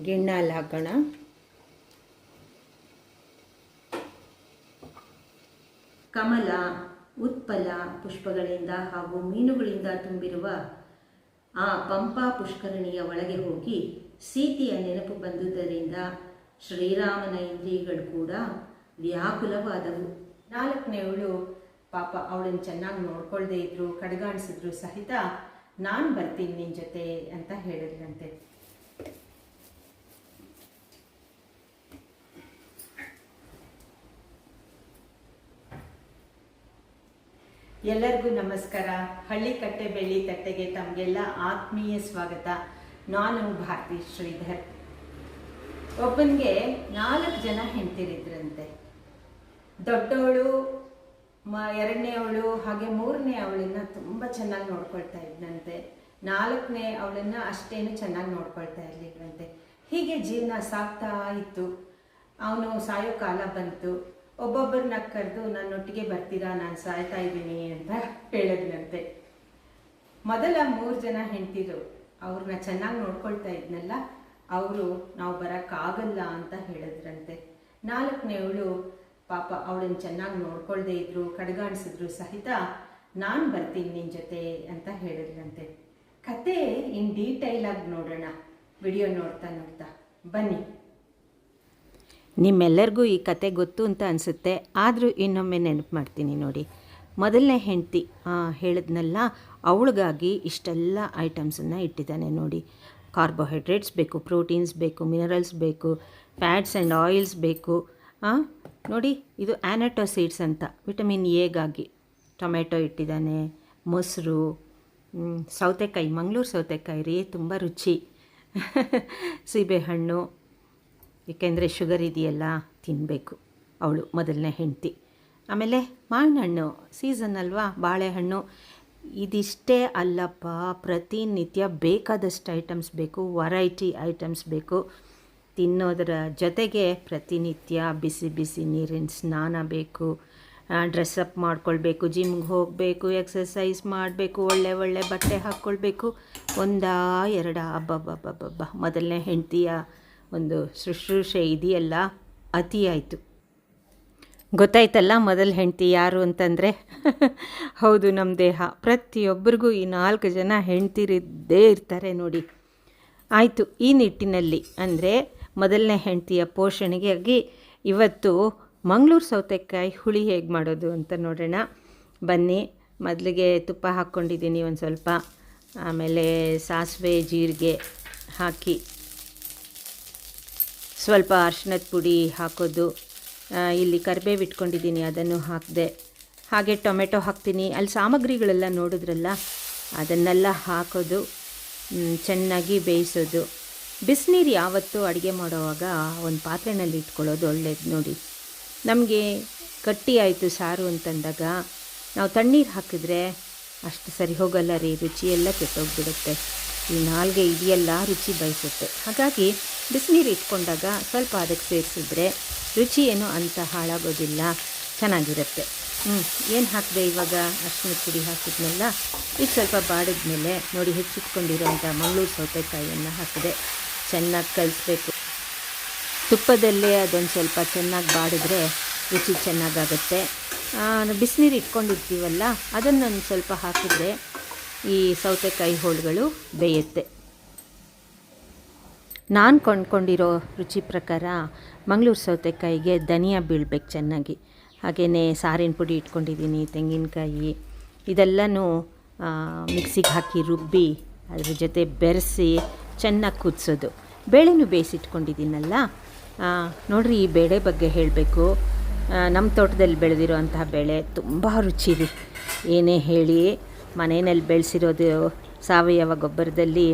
ಗಿಣ್ಣಲ್ಲಿ ಹಾಕೋಣ ಕಮಲ, ಉತ್ಪಲ ಪುಷ್ಪಗಳಿಂದ ಹಾಗೂ ಮೀನುಗಳಿಂದ ತುಂಬಿರುವ ಆ ಪಂಪಾ ಪುಷ್ಕರಣಿಯ ಒಳಗೆ ಹೋಗಿ ಸೀತೆಯ ನೆನಪು ಬಂದುದರಿಂದ ಶ್ರೀರಾಮನ ಇಂದ್ರಿಯಗಳು ಕೂಡ ವ್ಯಾಕುಲವಾದವು. ನಾಲ್ಕನೇವಳು ಪಾಪ ಅವಳನ್ನು ಚೆನ್ನಾಗಿ ನೋಡ್ಕೊಳ್ದೇ ಇದ್ರು, ಕಡೆಗಾಣಿಸಿದ್ರು ಸಹಿತ ನಾನು ಬರ್ತೀನಿ ನಿನ್ನ ಜೊತೆ ಅಂತ ಹೇಳಿದ್ರಂತೆ. ಎಲ್ಲರಿಗೂ ನಮಸ್ಕಾರ. ಹಳ್ಳಿ ಕಟ್ಟೆ ಬೆಳ್ಳಿ ತಟ್ಟೆಗೆ ತಮಗೆಲ್ಲ ಆತ್ಮೀಯ ಸ್ವಾಗತ. ನಾನು ಭಾರತಿ ಶ್ರೀಧರ್. ಒಬ್ಬನಿಗೆ ನಾಲ್ಕು ಜನ ಹೆಂಡ್ತಿರಿದ್ರಂತೆ. ದೊಡ್ಡವಳು, ಮ, ಎರಡನೇ ಅವಳು, ಹಾಗೆ ಮೂರನೇ ಅವಳನ್ನ ತುಂಬ ಚೆನ್ನಾಗಿ ನೋಡ್ಕೊಳ್ತಾ ಇದ್ನಂತೆ. ನಾಲ್ಕನೇ ಅವಳನ್ನ ಅಷ್ಟೇನು ಚೆನ್ನಾಗಿ ನೋಡ್ಕೊಳ್ತಾ ಇರ್ಲಿಲ್ವಂತೆ. ಹೀಗೆ ಜೀವನ ಸಾಕ್ತಾ ಇತ್ತು. ಅವನು ಸಾಯೋ ಕಾಲ ಬಂತು. ಒಬ್ಬೊಬ್ಬರನ್ನ ಕರೆದು ನನ್ನೊಟ್ಟಿಗೆ ಬರ್ತೀರಾ? ನಾನು ಸಾಯ್ತಾ ಇದ್ದೀನಿ ಅಂತ ಹೇಳಿದ್ನಂತೆ. ಮೊದಲ ಮೂರು ಜನ ಹೆಂಡ್ತಿರು. ಅವ್ರನ್ನ ಚೆನ್ನಾಗಿ ನೋಡ್ಕೊಳ್ತಾ ಇದ್ನಲ್ಲ, ಅವರು ನಾವು ಬರೋಕ್ಕಾಗಲ್ಲ ಅಂತ ಹೇಳಿದ್ರಂತೆ. ನಾಲ್ಕನೇವಳು ಪಾಪ ಅವಳನ್ನು ಚೆನ್ನಾಗಿ ನೋಡ್ಕೊಳ್ದೇ ಇದ್ರು, ಕಡ್ಗಾಣಿಸಿದ್ರು ಸಹಿತ ನಾನು ಬರ್ತೀನಿ ನಿನ್ನ ಜೊತೆ ಅಂತ ಹೇಳಿದ್ರಂತೆ. ಕತೆ ಇನ್ ಡೀಟೈಲ್ ಆಗಿ ನೋಡೋಣ. ವಿಡಿಯೋ ನೋಡ್ತಾ ನೋಡ್ತಾ. ಬನ್ನಿ. ನಿಮ್ಮೆಲ್ಲರಿಗೂ ಈ ಕತೆ ಗೊತ್ತು ಅಂತ ಅನಿಸುತ್ತೆ. ಆದರೂ ಇನ್ನೊಮ್ಮೆ ನೆನಪು ಮಾಡ್ತೀನಿ ನೋಡಿ. ಮೊದಲನೇ ಹೆಂಡತಿ ಹೇಳಿದ್ನಲ್ಲ, ಅವಳಿಗಾಗಿ ಇಷ್ಟೆಲ್ಲ ಐಟಮ್ಸನ್ನು ಇಟ್ಟಿದ್ದಾನೆ ನೋಡಿ. ಕಾರ್ಬೋಹೈಡ್ರೇಟ್ಸ್ ಬೇಕು ಪ್ರೋಟೀನ್ಸ್ ಬೇಕು ಮಿನರಲ್ಸ್ ಬೇಕು ಫ್ಯಾಟ್ಸ್ ಆ್ಯಂಡ್ ಆಯಿಲ್ಸ್ ಬೇಕು. ನೋಡಿ, ಇದು ಆ್ಯನಟೋಸೀಡ್ಸ್ ಅಂತ. ವಿಟಮಿನ್ ಎಗಾಗಿ ಟೊಮೆಟೊ ಇಟ್ಟಿದ್ದಾನೆ, ಮೊಸರು ಸೌತೆಕಾಯಿ, ಮಂಗಳೂರು ಸೌತೆಕಾಯಿ ರೀ, ತುಂಬ ರುಚಿ. ಸೀಬೆಹಣ್ಣು ಏಕೆಂದರೆ ಶುಗರ್ ಇದೆಯಲ್ಲ ತಿನ್ನಬೇಕು ಅವಳು ಮೊದಲನೇ ಹೆಂಡತಿ. ಆಮೇಲೆ ಮಾವಿನ ಹಣ್ಣು ಸೀಸನ್ ಅಲ್ವಾ, ಬಾಳೆಹಣ್ಣು. ಇದಿಷ್ಟೇ ಅಲ್ಲಪ್ಪ, ಪ್ರತಿನಿತ್ಯ ಬೇಕಾದಷ್ಟು ಐಟಮ್ಸ್ ಬೇಕು ವರೈಟಿ ಐಟಮ್ಸ್ ಬೇಕು. ತಿನ್ನೋದರ ಜೊತೆಗೆ ಪ್ರತಿನಿತ್ಯ ಬಿಸಿ ಬಿಸಿ ನೀರಿನ ಸ್ನಾನ ಬೇಕು ಡ್ರೆಸ್ಅಪ್ ಮಾಡ್ಕೊಳ್ಬೇಕು ಜಿಮ್ಗೆ ಹೋಗಬೇಕು ಎಕ್ಸಸೈಸ್ ಮಾಡಬೇಕು, ಒಳ್ಳೆ ಒಳ್ಳೆ ಬಟ್ಟೆ ಹಾಕ್ಕೊಳ್ಬೇಕು. ಒಂದಾ, ಎರಡ ಅಬ್ಬಬ್ಬಬ್ಬಬ್ಬ ಮೊದಲನೇ ಹೆಂಡ್ತಿಯ ಒಂದು ಶುಶ್ರೂಷೆ ಇದೆಯಲ್ಲ, ಅತಿಯಾಯಿತು. ಗೊತ್ತಾಯ್ತಲ್ಲ ಮೊದಲ ಹೆಂಡತಿ ಯಾರು ಅಂತಂದರೆ? ಹೌದು ನಮ್ಮ ದೇಹ. ಪ್ರತಿಯೊಬ್ಬರಿಗೂ ಈ ನಾಲ್ಕು ಜನ ಹೆಂಡ್ತಿರಿದ್ದೇ ಇರ್ತಾರೆ ನೋಡಿ. ಆಯಿತು, ಈ ನಿಟ್ಟಿನಲ್ಲಿ ಅಂದರೆ ಮೊದಲನೇ ಹೆಂಡತಿಯ ಪೋಷಣೆಗಾಗಿ ಇವತ್ತು ಮಂಗಳೂರು ಸೌತೆಕಾಯಿ ಹುಳಿ ಹೇಗೆ ಮಾಡೋದು ಅಂತ ನೋಡೋಣ. ಬನ್ನಿ, ಮೊದಲಿಗೆ ತುಪ್ಪ ಹಾಕ್ಕೊಂಡಿದ್ದೀನಿ ಒಂದು ಸ್ವಲ್ಪ. ಆಮೇಲೆ ಸಾಸಿವೆ, ಜೀರಿಗೆ ಹಾಕಿ ಸ್ವಲ್ಪ ಅರ್ಶಿನದ ಪುಡಿ ಹಾಕೋದು. ಇಲ್ಲಿ ಕರಿಬೇವು ಇಟ್ಕೊಂಡಿದ್ದೀನಿ, ಅದನ್ನು ಹಾಕಿದೆ. ಹಾಗೆ ಟೊಮೆಟೊ ಹಾಕ್ತೀನಿ. ಅಲ್ಲಿ ಸಾಮಗ್ರಿಗಳೆಲ್ಲ ನೋಡಿದ್ರಲ್ಲ, ಅದನ್ನೆಲ್ಲ ಹಾಕೋದು ಚೆನ್ನಾಗಿ ಬೇಯಿಸೋದು. ಬಿಸಿನೀರು ಯಾವತ್ತೂ ಅಡುಗೆ ಮಾಡೋವಾಗ ಒಂದು ಪಾತ್ರೆನಲ್ಲಿ ಇಟ್ಕೊಳ್ಳೋದು ಒಳ್ಳೇದು ನೋಡಿ. ನಮಗೆ ಗಟ್ಟಿ ಆಯಿತು ಸಾರು ಅಂತಂದಾಗ, ನಾವು ತಣ್ಣೀರು ಹಾಕಿದ್ರೆ ಅಷ್ಟು ಸರಿ ಹೋಗಲ್ಲ ರೀ, ರುಚಿಯೆಲ್ಲ ಕೆಟ್ಟೋಗ್ಬಿಡುತ್ತೆ. ಈ ನಾಲ್ಗೆ ಇದೆಯೆಲ್ಲ ರುಚಿ ಬಯಸುತ್ತೆ. ಹಾಗಾಗಿ ಬಿಸಿನೀರು ಇಟ್ಕೊಂಡಾಗ ಸ್ವಲ್ಪ ಅದಕ್ಕೆ ಸೇರಿಸಿದ್ರೆ ರುಚಿ ಏನು ಅಂತ ಹಾಳಾಗೋದಿಲ್ಲ. ಚೆನ್ನಾಗಿರುತ್ತೆ. ಹ್ಞೂ ಏನು ಹಾಕಿದೆ ಇವಾಗ? ಅರ್ಶಿನ ಪುಡಿ ಹಾಕಿದ್ನಲ್ಲ? ಇದು ಸ್ವಲ್ಪ ಬಾಡಿದ್ಮೇಲೆ ನೋಡಿ ಹೆಚ್ಚಿಟ್ಕೊಂಡಿರೋಂಥ ಮಂಗಳೂರು ಸೌತೆಕಾಯಿಯನ್ನು ಹಾಕಿದೆ. ಚೆನ್ನಾಗಿ ಕಲಿಸ್ಬೇಕು. ತುಪ್ಪದಲ್ಲೇ ಅದೊಂದು ಸ್ವಲ್ಪ ಚೆನ್ನಾಗಿ ಬಾಡಿದ್ರೆ ರುಚಿ ಚೆನ್ನಾಗಾಗುತ್ತೆ. ಬಿಸಿನೀರು ಇಟ್ಕೊಂಡಿರ್ತೀವಲ್ಲ, ಅದನ್ನೊಂದು ಸ್ವಲ್ಪ ಹಾಕಿದ್ರೆ ಈ ಸೌತೆಕಾಯಿ ಹೋಳುಗಳು ಬೇಯುತ್ತೆ. ನಾನು ಕೊಂಡ್ಕೊಂಡಿರೋ ರುಚಿ ಪ್ರಕಾರ ಮಂಗಳೂರು ಸೌತೆಕಾಯಿಗೆ ಧನಿಯಾ ಬೀಳ್ಬೇಕು ಚೆನ್ನಾಗಿ. ಹಾಗೆಯೇ ಸಾರಿನ ಪುಡಿ ಇಟ್ಕೊಂಡಿದ್ದೀನಿ, ತೆಂಗಿನಕಾಯಿ. ಇದೆಲ್ಲನೂ ಮಿಕ್ಸಿಗೆ ಹಾಕಿ ರುಬ್ಬಿ, ಅದ್ರ ಜೊತೆ ಬೆರೆಸಿ ಚೆನ್ನಾಗಿ ಕುದಿಸೋದು. ಬೇಳೆನೂ ಬೇಯಿಸಿಟ್ಕೊಂಡಿದ್ದೀನಲ್ಲ ನೋಡಿರಿ ಈ ಬೇಳೆ ಬಗ್ಗೆ ಹೇಳಬೇಕು. ನಮ್ಮ ತೋಟದಲ್ಲಿ ಬೆಳೆದಿರೋ ಅಂತಹ ಬೇಳೆ ತುಂಬ ರುಚಿ ಏನೇ ಹೇಳಿ ಮನೆಯಲ್ಲಿ ಬೆಳೆಸಿರೋದು ಸಾವಯವ ಗೊಬ್ಬರದಲ್ಲಿ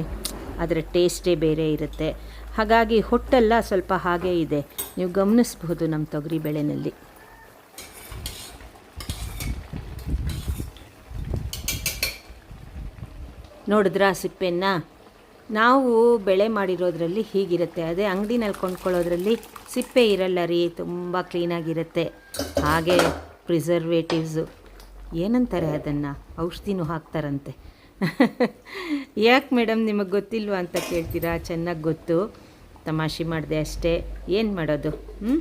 ಅದರ ಟೇಸ್ಟೇ ಬೇರೆ ಇರುತ್ತೆ. ಹಾಗಾಗಿ ಹೊಟ್ಟೆಲ್ಲ ಸ್ವಲ್ಪ ಹಾಗೇ ಇದೆ. ನೀವು ಗಮನಿಸ್ಬಹುದು ನಮ್ಮ ತೊಗರಿ ಬೆಳೆನಲ್ಲಿ. ನೋಡಿದ್ರಾ ಸಿಪ್ಪೆನ್ನ? ನಾವು ಬೆಳೆ ಮಾಡಿರೋದ್ರಲ್ಲಿ ಹೀಗಿರುತ್ತೆ. ಅದೇ ಅಂಗಡಿನಲ್ಲಿ ಕೊಂಡ್ಕೊಳ್ಳೋದ್ರಲ್ಲಿ ಸಿಪ್ಪೆ ಇರಲ್ಲ ರೀ, ತುಂಬ ಕ್ಲೀನಾಗಿರುತ್ತೆ. ಹಾಗೆ ಪ್ರಿಸರ್ವೇಟಿವ್ಸು. ಏನಂತಾರೆ ಅದನ್ನು? ಔಷಧಿನೂ ಹಾಕ್ತಾರಂತೆ. ಯಾಕೆ ಮೇಡಮ್ ನಿಮಗೆ ಗೊತ್ತಿಲ್ವಾ ಅಂತ ಕೇಳ್ತೀರಾ? ಚೆನ್ನಾಗಿ ಗೊತ್ತು. ತಮಾಷೆ ಮಾಡಿದೆ ಅಷ್ಟೇ. ಏನು ಮಾಡೋದು? ಹ್ಞೂ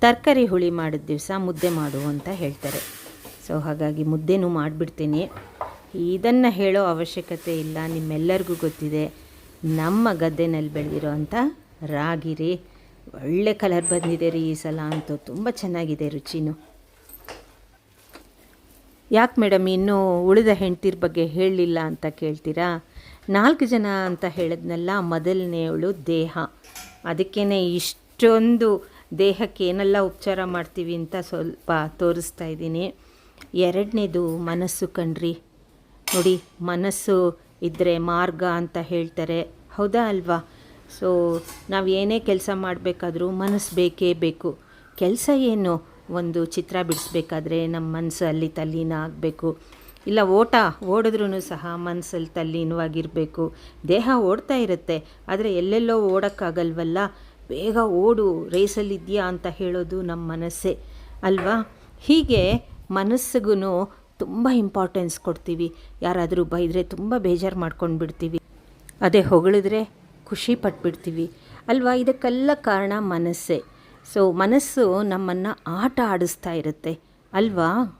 ತರಕಾರಿ ಹುಳಿ ಮಾಡಿದ ದಿವಸ ಮುದ್ದೆ ಮಾಡು ಅಂತ ಹೇಳ್ತಾರೆ. ಸೊ ಹಾಗಾಗಿ ಮುದ್ದೆನೂ ಮಾಡಿಬಿಡ್ತೀನಿ. ಇದನ್ನು ಹೇಳೋ ಅವಶ್ಯಕತೆ ಇಲ್ಲ. ನಿಮ್ಮೆಲ್ಲರಿಗೂ ಗೊತ್ತಿದೆ. ನಮ್ಮ ಗದ್ದೆನಲ್ಲಿ ಬೆಳೆದಿರೋ ಅಂಥ ರಾಗಿ ರೀ. ಒಳ್ಳೆ ಕಲರ್ ಬಂದಿದೆ ರೀ ಈ ಸಲ ಅಂತೂ. ತುಂಬ ಚೆನ್ನಾಗಿದೆ ರುಚಿನೂ. ಯಾಕೆ ಮೇಡಮ್ ಇನ್ನೂ ಉಳಿದ ಹೆಂಡ್ತಿರ ಬಗ್ಗೆ ಹೇಳಲಿಲ್ಲ ಅಂತ ಕೇಳ್ತೀರಾ? ನಾಲ್ಕು ಜನ ಅಂತ ಹೇಳಿದ್ನಲ್ಲ ಮೊದಲನೆಯವಳು ದೇಹ. ಅದಕ್ಕೇ ಇಷ್ಟೊಂದು ದೇಹಕ್ಕೆ ಏನೆಲ್ಲ ಉಪಚಾರ ಮಾಡ್ತೀವಿ ಅಂತ ಸ್ವಲ್ಪ ತೋರಿಸ್ತಾ ಇದ್ದೀನಿ. ಎರಡನೇದು ಮನಸ್ಸು ಕಣ್ರಿ. ನೋಡಿ, ಮನಸ್ಸು ಇದ್ದರೆ ಮಾರ್ಗ ಅಂತ ಹೇಳ್ತಾರೆ. ಹೌದಾ ಅಲ್ವಾ? ಸೊ ನಾವು ಏನೇ ಕೆಲಸ ಮಾಡಬೇಕಾದ್ರೂ ಮನಸ್ಸು ಬೇಕೇ ಬೇಕು. ಕೆಲಸ ಏನು? ಒಂದು ಚಿತ್ರ ಬಿಡಿಸ್ಬೇಕಾದ್ರೆ ನಮ್ಮ ಮನಸ್ಸು ಅಲ್ಲಿ ತಲ್ಲೀನ ಆಗಬೇಕು. ಇಲ್ಲ, ಓಟ ಓಡಿದ್ರೂ ಸಹ ಮನಸ್ಸಲ್ಲಿ ತಲ್ಲೀನವಾಗಿರಬೇಕು. ದೇಹ ಓಡ್ತಾ ಇರುತ್ತೆ, ಆದರೆ ಎಲ್ಲೆಲ್ಲೋ ಓಡೋಕ್ಕಾಗಲ್ವಲ್ಲ? ಬೇಗ ಓಡು, ರೇಸಲ್ಲಿದೆಯಾ ಅಂತ ಹೇಳೋದು ನಮ್ಮ ಮನಸ್ಸೇ, ಅಲ್ವಾ? ಹೀಗೆ ಮನಸ್ಸಿಗೂ ತುಂಬ ಇಂಪಾರ್ಟೆನ್ಸ್ ಕೊಡ್ತೀವಿ. ಯಾರಾದರೂ ಬೈದರೆ ತುಂಬ ಬೇಜಾರು ಮಾಡ್ಕೊಂಡು ಬಿಡ್ತೀವಿ. ಅದೇ ಹೊಗಳಿದ್ರೆ ಖುಷಿ ಪಟ್ಬಿಡ್ತೀವಿ. ಅಲ್ವಾ? ಇದಕ್ಕೆಲ್ಲ ಕಾರಣ ಮನಸ್ಸೇ. ಸೊ ಮನಸ್ಸು ನಮ್ಮನ್ನು ಆಟ ಆಡಿಸ್ತಾ ಇರುತ್ತೆ ಅಲ್ವಾ?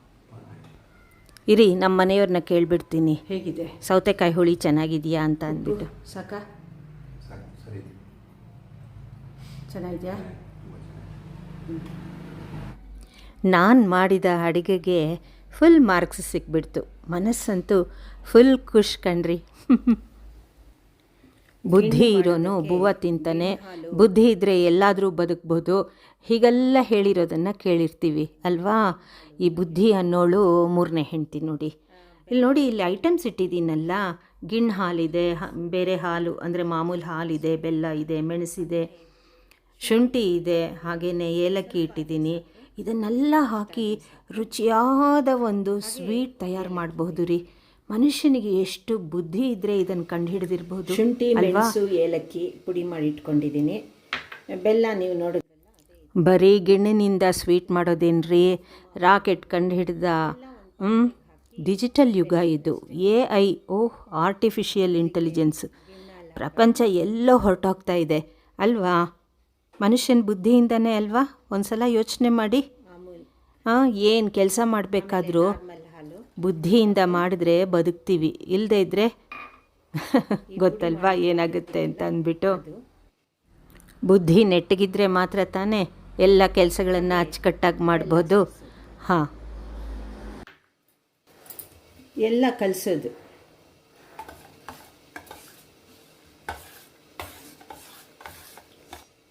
ಇರಿ ನಮ್ಮ ಮನೆಯವ್ರನ್ನ ಕೇಳಿಬಿಡ್ತೀನಿ. ಹೇಗಿದೆ? ಸೌತೆಕಾಯಿ ಹುಳಿ ಚೆನ್ನಾಗಿದೆಯಾ ಅಂತ ಅಂದ್ಬಿಟ್ಟು. ಸಾಕ. ಚೆನ್ನಾಗಿದೆಯಾ? ನಾನು ಮಾಡಿದ ಅಡುಗೆಗೆ ಫುಲ್ ಮಾರ್ಕ್ಸ್ ಸಿಕ್ಬಿಡ್ತು. ಮನಸ್ಸಂತೂ ಫುಲ್ ಖುಷ್ ಕಣ್ರಿ. ಬುದ್ಧಿ ಇರೋನು ಬುವ ತಿಂತಾನೆ. ಬುದ್ಧಿ ಇದ್ರೆ ಎಲ್ಲಾದರೂ ಬದುಕ್ಬೋದು. ಹೀಗೆಲ್ಲ ಹೇಳಿರೋದನ್ನು ಕೇಳಿರ್ತೀವಿ ಅಲ್ವಾ? ಈ ಬುದ್ಧಿ ಅನ್ನೋಳು ಮೂರನೇ ಹೆಂಡ್ತಿ ನೋಡಿ. ಇಲ್ಲಿ ನೋಡಿ ಇಲ್ಲಿ ಐಟಮ್ಸ್ ಇಟ್ಟಿದ್ದೀನಲ್ಲ. ಗಿಣ್ಣು ಹಾಲಿದೆ ಬೇರೆ ಹಾಲು ಅಂದರೆ ಮಾಮೂಲು ಹಾಲಿದೆ ಬೆಲ್ಲ ಇದೆ ಮೆಣಸಿದೆ ಶುಂಠಿ ಇದೆ ಹಾಗೆಯೇ ಏಲಕ್ಕಿ ಇಟ್ಟಿದ್ದೀನಿ. ಇದನ್ನೆಲ್ಲ ಹಾಕಿ ರುಚಿಯಾದ ಒಂದು ಸ್ವೀಟ್ ತಯಾರು ಮಾಡಬಹುದು ರೀ. ಮನುಷ್ಯನಿಗೆ ಎಷ್ಟು ಬುದ್ಧಿ ಇದ್ರೆ ಇದನ್ನು ಕಂಡುಹಿಡಿದಿರ್ಬೋದು ಶುಂಠಿ ಮೆಣಸು ಏಲಕ್ಕಿ ಪುಡಿ ಮಾಡಿ ಇಟ್ಕೊಂಡಿದ್ದೀನಿ. ಬೆಲ್ಲ ನೀವು ನೋಡ ಬರೀ ಗಿಣ್ಣಿನಿಂದ ಸ್ವೀಟ್ ಮಾಡೋದೇನ್ರಿ? ರಾಕೆಟ್ ಕಂಡು ಹಿಡ್ದ ಡಿಜಿಟಲ್ ಯುಗ ಇದು. A I oh artificial intelligence. ಪ್ರಪಂಚ ಎಲ್ಲೋ ಹೊರಟೋಗ್ತಾ ಇದೆ ಅಲ್ವಾ? ಮನುಷ್ಯನ ಬುದ್ಧಿಯಿಂದನೇ ಅಲ್ವಾ? ಒಂದು ಸಲ ಯೋಚನೆ ಮಾಡಿ. ಹಾಂ ಏನು ಕೆಲಸ ಮಾಡಬೇಕಾದ್ರೂ. ಬುದ್ಧಿಯಿಂದ ಮಾಡಿದ್ರೆ ಬದುಕ್ತೀವಿ. ಇಲ್ಲದೆ ಇದ್ದರೆ ಗೊತ್ತಲ್ವಾ ಏನಾಗುತ್ತೆ ಅಂತ ಅಂದ್ಬಿಟ್ಟು. ಬುದ್ಧಿ ನೆಟ್ಟಗಿದ್ರೆ ಮಾತ್ರ ತಾನೇ ಎಲ್ಲ ಕೆಲಸಗಳನ್ನು ಅಚ್ಚುಕಟ್ಟಾಗಿ ಮಾಡ್ಬೋದು. ಹಾಂ. ಎಲ್ಲ ಕಲಿಸೋದು.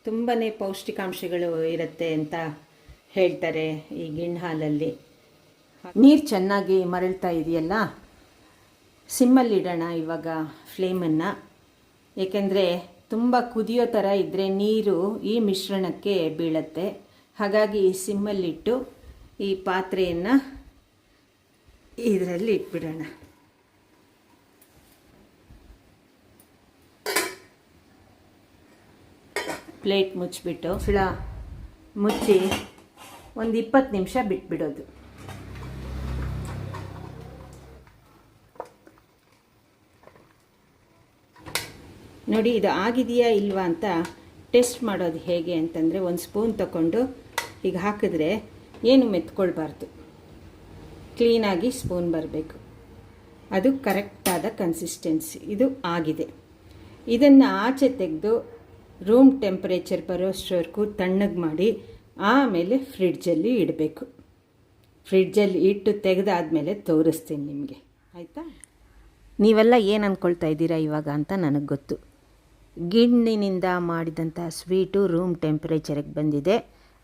ತುಂಬಾ ಪೌಷ್ಟಿಕಾಂಶಗಳು ಇರುತ್ತೆ ಅಂತ ಹೇಳ್ತಾರೆ ಈ ಗಿಣ್ಣು ಹಾಲಲ್ಲಿ. ನೀರು ಚೆನ್ನಾಗಿ ಮರಳ್ತಾ ಇದೆಯಲ್ಲ? ಸಿಮ್ಮಲ್ಲಿಡೋಣ ಇವಾಗ ಫ್ಲೇಮನ್ನು. ಏಕೆಂದರೆ ತುಂಬ ಕುದಿಯೋ ಥರ ಇದ್ದರೆ ನೀರು ಈ ಮಿಶ್ರಣಕ್ಕೆ ಬೀಳತ್ತೆ. ಹಾಗಾಗಿ ಸಿಮ್ಮಲ್ಲಿಟ್ಟು ಈ ಪಾತ್ರೆಯನ್ನು ಇದರಲ್ಲಿ ಇಟ್ಬಿಡೋಣ. ಪ್ಲೇಟ್ ಮುಚ್ಚಿಬಿಟ್ಟು ಮುಚ್ಚಿ ಒಂದು ಇಪ್ಪತ್ತು ನಿಮಿಷ ಬಿಟ್ಬಿಡೋದು. ನೋಡಿ, ಇದು ಆಗಿದೆಯಾ ಇಲ್ವಾ ಅಂತ ಟೆಸ್ಟ್ ಮಾಡೋದು ಹೇಗೆ ಅಂತಂದರೆ ಒಂದು ಸ್ಪೂನ್ ತಗೊಂಡು ಈಗ ಹಾಕಿದ್ರೆ ಏನು ಮೆತ್ಕೊಳ್ಬಾರ್ದು. ಕ್ಲೀನಾಗಿ ಸ್ಪೂನ್ ಬರಬೇಕು. ಅದು ಕರೆಕ್ಟಾದ ಕನ್ಸಿಸ್ಟೆನ್ಸಿ ಇದು ಆಗಿದೆ. ಇದನ್ನು ಆಚೆ ತೆಗೆದು ರೂಮ್ ಟೆಂಪರೇಚರ್ ಬರೋಷ್ಟವರೆಗೂ ತಣ್ಣಗೆ ಮಾಡಿ ಆಮೇಲೆ ಫ್ರಿಡ್ಜಲ್ಲಿ ಇಡಬೇಕು. ಫ್ರಿಡ್ಜಲ್ಲಿ ಇಟ್ಟು ತೆಗೆದಾದ್ಮೇಲೆ ತೋರಿಸ್ತೀನಿ ನಿಮಗೆ. ಆಯಿತಾ? ನೀವೆಲ್ಲ ಏನು ಅಂದ್ಕೊಳ್ತಾ ಇದ್ದೀರಾ ಇವಾಗ ಅಂತ ನನಗೆ ಗೊತ್ತು. ಗಿಣ್ಣಿನಿಂದ ಮಾಡಿದಂಥ ಸ್ವೀಟು ರೂಮ್ ಟೆಂಪ್ರೇಚರಿಗೆ ಬಂದಿದೆ.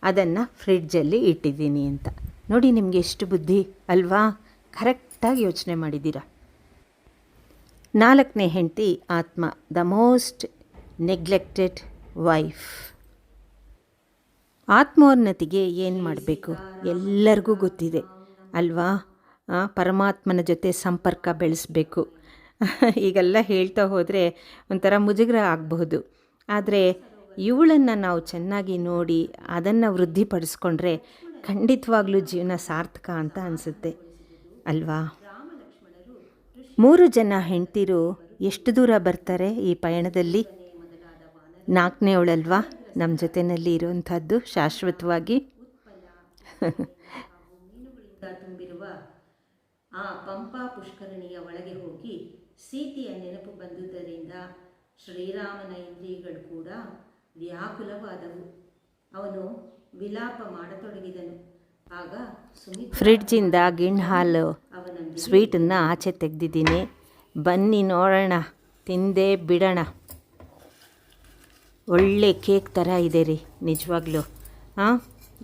ಅದನ್ನು ಫ್ರಿಡ್ಜಲ್ಲಿ ಇಟ್ಟಿದ್ದೀನಿ ಅಂತ. ನೋಡಿ ನಿಮಗೆ ಎಷ್ಟು ಬುದ್ಧಿ ಅಲ್ವಾ? ಕರೆಕ್ಟಾಗಿ ಯೋಚನೆ ಮಾಡಿದ್ದೀರಾ? ನಾಲ್ಕನೇ ಹೆಂಡತಿ ಆತ್ಮ ದ ಮೋಸ್ಟ್ ನೆಗ್ಲೆಕ್ಟೆಡ್ ವೈಫ್ ಆತ್ಮೋನ್ನತಿಗೆ ಏನು ಮಾಡಬೇಕು? ಎಲ್ಲರಿಗೂ ಗೊತ್ತಿದೆ ಅಲ್ವಾ? ಪರಮಾತ್ಮನ ಜೊತೆ ಸಂಪರ್ಕ ಬೆಳೆಸಬೇಕು. ಈಗೆಲ್ಲ ಹೇಳ್ತಾ ಹೋದರೆ ಒಂಥರ ಮುಜುಗರ ಆಗಬಹುದು. ಆದರೆ ಇವಳನ್ನು ನಾವು ಚೆನ್ನಾಗಿ ನೋಡಿ ಅದನ್ನು ವೃದ್ಧಿಪಡಿಸ್ಕೊಂಡ್ರೆ ಖಂಡಿತವಾಗ್ಲೂ ಜೀವನ ಸಾರ್ಥಕ ಅಂತ ಅನಿಸುತ್ತೆ. ಅಲ್ವಾ? ಮೂರು ಜನ ಹೆಂಡ್ತಿರು ಎಷ್ಟು ದೂರ ಬರ್ತಾರೆ ಈ ಪಯಣದಲ್ಲಿ? ನಾಲ್ಕನೇವಳಲ್ವಾ ನಮ್ಮ ಜೊತೆಯಲ್ಲಿ ಇರುವಂಥದ್ದು ಶಾಶ್ವತವಾಗಿ. ತುಂಬಿರುವ ಆ ಪಂಪಾ ಪುಷ್ಕರಣಿಯ ಒಳಗೆ ಹೋಗಿ ಸೀತೆಯ ನೆನಪು ಬಂದುದರಿಂದ ಶ್ರೀರಾಮನ ಇಂದ್ರಿಯಗಳು ಕೂಡ ವ್ಯಾಕುಲವಾದವು. ಅವನು ವಿಲಾಪ ಮಾಡತೊಡಗಿದನು. ಆಗ ಫ್ರಿಡ್ಜಿಂದ ಗಿಣ್ ಹಾಲು ಅವನ ಸ್ವೀಟನ್ನು ಆಚೆ ತೆಗೆದಿದ್ದೀನಿ. ಬನ್ನಿ ನೋಡೋಣ ತಿಂದೇ ಬಿಡೋಣ. ಒಳ್ಳೆ ಕೇಕ್ ಥರ ಇದೆ ರೀ ನಿಜವಾಗ್ಲೂ. ಹಾಂ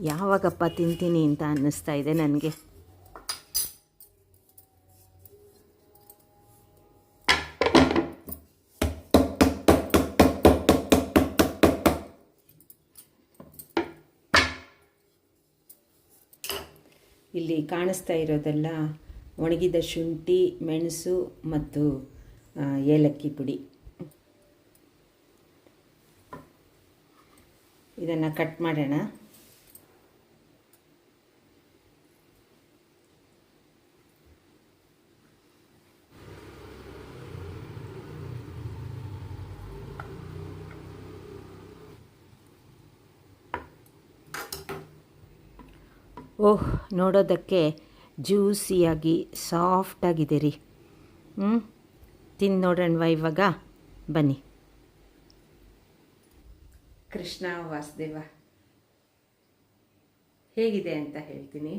ಯಾವಾಗಪ್ಪ ತಿಂತೀನಿ ಅಂತ ಅನ್ನಿಸ್ತಾ ಇದೆ ನನಗೆ. ಇಲ್ಲಿ ಕಾಣಿಸ್ತಾ ಇರೋದೆಲ್ಲ ಒಣಗಿದ ಶುಂಠಿ ಮೆಣಸು ಮತ್ತು ಏಲಕ್ಕಿ ಪುಡಿ. ಇದನ್ನು ಕಟ್ ಮಾಡೋಣ. ಓಹ್, ನೋಡೋದಕ್ಕೆ ಜ್ಯೂಸಿಯಾಗಿ ಸಾಫ್ಟಾಗಿದೆ ರೀ ಹ್ಞೂ ತಿಂದು ನೋಡೋಣವಾ ಇವಾಗ? ಬನ್ನಿ. ಕೃಷ್ಣ ವಾಸುದೇವ. ಹೇಗಿದೆ ಅಂತ ಹೇಳ್ತೀನಿ.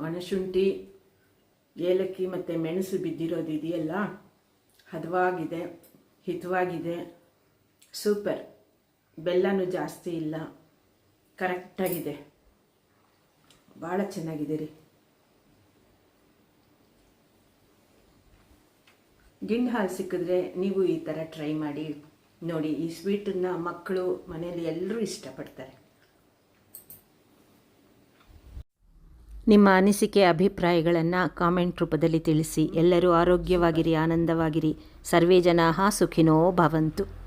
ಒಣಶುಂಠಿ ಏಲಕ್ಕಿ ಮತ್ತು ಮೆಣಸು ಬಿದ್ದಿರೋದು ಇದೆಯಲ್ಲ? ಹದವಾಗಿದೆ, ಹಿತವಾಗಿದೆ. ಸೂಪರ್. ಬೆಲ್ಲನೂ ಜಾಸ್ತಿ ಇಲ್ಲ. ಕರೆಕ್ಟಾಗಿದೆ. ಭಾಳ ಚೆನ್ನಾಗಿದೆ ರೀ. ಗಿಂಡ್ ಹಾಲು ಸಿಕ್ಕಿದ್ರೆ ನೀವು ಈ ಥರ ಟ್ರೈ ಮಾಡಿ ನೋಡಿ. ಈ ಸ್ವೀಟನ್ನು ಮಕ್ಕಳು ಮನೆಯಲ್ಲಿ ಎಲ್ಲರೂ ಇಷ್ಟಪಡ್ತಾರೆ. ನಿಮ್ಮ ಅನಿಸಿಕೆ ಅಭಿಪ್ರಾಯಗಳನ್ನು ಕಾಮೆಂಟ್ ರೂಪದಲ್ಲಿ ತಿಳಿಸಿ. ಎಲ್ಲರೂ ಆರೋಗ್ಯವಾಗಿರಿ ಆನಂದವಾಗಿರಿ. ಸರ್ವೇ ಜನಾ ಸುಖಿನೋ ಭವಂತು.